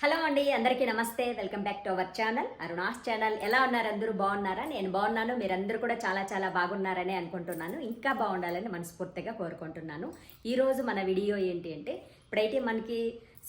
Hello అండి అందరికీ నమస్తే. Welcome back to our channel. Aruna's channel. ఎలా ఉన్నారు? అందరూ బాగున్నారా? నేను బాగున్నాను. మీరందరూ కూడా చాలా చాలా బాగున్నారని అనుకుంటున్నాను. ఇంకా బాగుండాలని మనస్ఫూర్తిగా కోరుకుంటున్నాను. ఈరోజు మన వీడియో ఏంటి అంటే ఇప్పుడైతే మనకి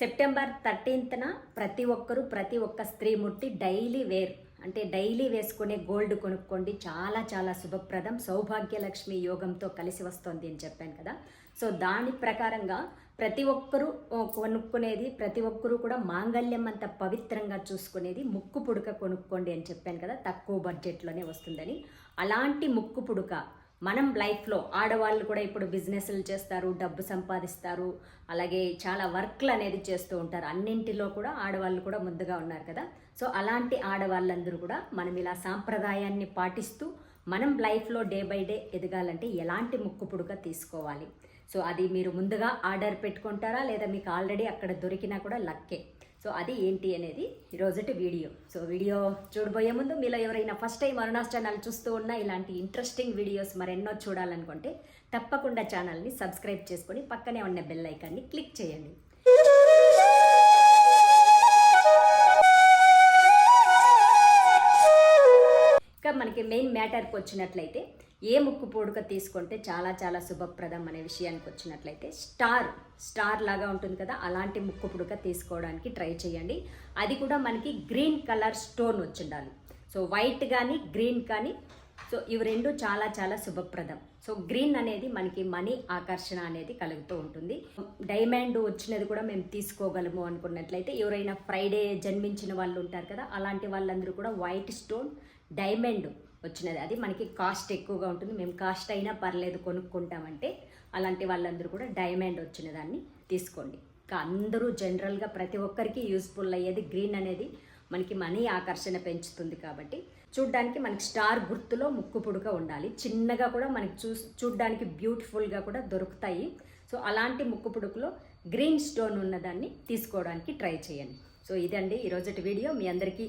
సెప్టెంబర్ థర్టీన్త్న ప్రతి ఒక్కరూ ప్రతి ఒక్క స్త్రీ ముట్టి డైలీ వేర్ అంటే డైలీ వేసుకునే గోల్డ్ కొనుక్కోండి. చాలా చాలా శుభప్రదం. సౌభాగ్యలక్ష్మి యోగంతో కలిసి వస్తుంది అని చెప్పాను కదా. సో దాని ప్రకారంగా ప్రతి ఒక్కరూ కొనుక్కునేది ప్రతి ఒక్కరూ కూడా మాంగళ్యం అంత పవిత్రంగా చూసుకునేది ముక్కు పుడక కొనుక్కోండి అని చెప్పాను కదా. తక్కువ బడ్జెట్లోనే వస్తుందని. అలాంటి ముక్కు పుడక మనం లైఫ్లో ఆడవాళ్ళు కూడా ఇప్పుడు బిజినెస్లు చేస్తారు డబ్బు సంపాదిస్తారు అలాగే చాలా వర్క్లు అనేది చేస్తూ ఉంటారు. అన్నింటిలో కూడా ఆడవాళ్ళు కూడా ముందుగా ఉన్నారు కదా. సో అలాంటి ఆడవాళ్ళందరూ కూడా మనం ఇలా సాంప్రదాయాన్ని పాటిస్తూ మనం లైఫ్లో డే బై డే ఎదగాలంటే ఎలాంటి ముక్కు తీసుకోవాలి? సో అది మీరు ముందుగా ఆర్డర్ పెట్టుకుంటారా? లేదా మీకు ఆల్రెడీ అక్కడ దొరికినా కూడా లక్కే సో అది ఏంటి అనేది ఈరోజుటి వీడియో. సో వీడియో చూడబోయే ముందు మీలో ఎవరైనా ఫస్ట్ టైం అరుణాస్ ఛానల్ చూస్తూ ఉన్నా ఇలాంటి ఇంట్రెస్టింగ్ వీడియోస్ మరెన్నో చూడాలనుకుంటే తప్పకుండా ఛానల్ని సబ్స్క్రైబ్ చేసుకొని పక్కనే ఉన్న బెల్ ఐకాన్ని క్లిక్ చేయండి. ఇంకా మనకి మెయిన్ మ్యాటర్కి వచ్చినట్లయితే ఏ ముక్కు పొడుక తీసుకుంటే చాలా చాలా శుభప్రదం అనే విషయానికి వచ్చినట్లయితే స్టార్ స్టార్ లాగా ఉంటుంది కదా అలాంటి ముక్కు పుడక తీసుకోవడానికి ట్రై చేయండి. అది కూడా మనకి గ్రీన్ కలర్ స్టోన్ వచ్చిండాలి. సో వైట్ కానీ గ్రీన్ కానీ సో ఇవి రెండు చాలా చాలా శుభప్రదం. సో గ్రీన్ అనేది మనకి మనీ ఆకర్షణ అనేది కలుగుతూ ఉంటుంది. డైమండ్ వచ్చినది కూడా మేము తీసుకోగలము అనుకున్నట్లయితే ఎవరైనా ఫ్రైడే జన్మించిన వాళ్ళు ఉంటారు కదా అలాంటి వాళ్ళందరూ కూడా వైట్ స్టోన్ డైమండ్ వచ్చినది. అది మనకి కాస్ట్ ఎక్కువగా ఉంటుంది. మేము కాస్ట్ అయినా పర్లేదు కొనుక్కుంటామంటే అలాంటి వాళ్ళందరూ కూడా డైమండ్ వచ్చిన దాన్ని తీసుకోండి. ఇంకా అందరూ జనరల్గా ప్రతి ఒక్కరికి యూస్ఫుల్ అయ్యేది గ్రీన్ అనేది మనకి మనీ ఆకర్షణ పెంచుతుంది కాబట్టి చూడ్డానికి మనకి స్టార్ గుర్తులో ముక్కు పుడక ఉండాలి. చిన్నగా కూడా మనకి చూ చూడ్డానికి బ్యూటిఫుల్గా కూడా దొరుకుతాయి. సో అలాంటి ముక్కు పుడుకులో గ్రీన్ స్టోన్ ఉన్నదాన్ని తీసుకోవడానికి ట్రై చేయండి. సో ఇదండి ఈరోజటి వీడియో. మీ అందరికీ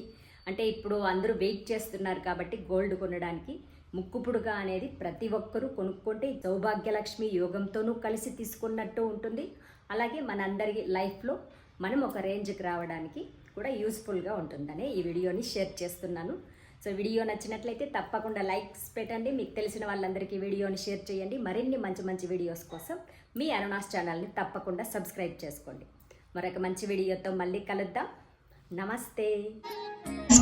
అంటే ఇప్పుడు అందరూ వెయిట్ చేస్తున్నారు కాబట్టి గోల్డ్ కొనడానికి ముక్కుపుడుగా అనేది ప్రతి ఒక్కరూ కొనుక్కుంటే సౌభాగ్యలక్ష్మి యోగంతోనూ కలిసి తీసుకున్నట్టు ఉంటుంది. అలాగే మనందరి లైఫ్లో మనం ఒక రేంజ్కి రావడానికి కూడా యూస్ఫుల్గా ఉంటుందనే ఈ వీడియోని షేర్ చేస్తున్నాను. సో వీడియో నచ్చినట్లయితే తప్పకుండా లైక్స్ పెట్టండి. మీకు తెలిసిన వాళ్ళందరికీ వీడియోని షేర్ చేయండి. మరిన్ని మంచి మంచి వీడియోస్ కోసం మీ అరుణాస్ ఛానల్ని తప్పకుండా సబ్స్క్రైబ్ చేసుకోండి. మరొక మంచి వీడియోతో మళ్ళీ కలుద్దాం. నమస్తే.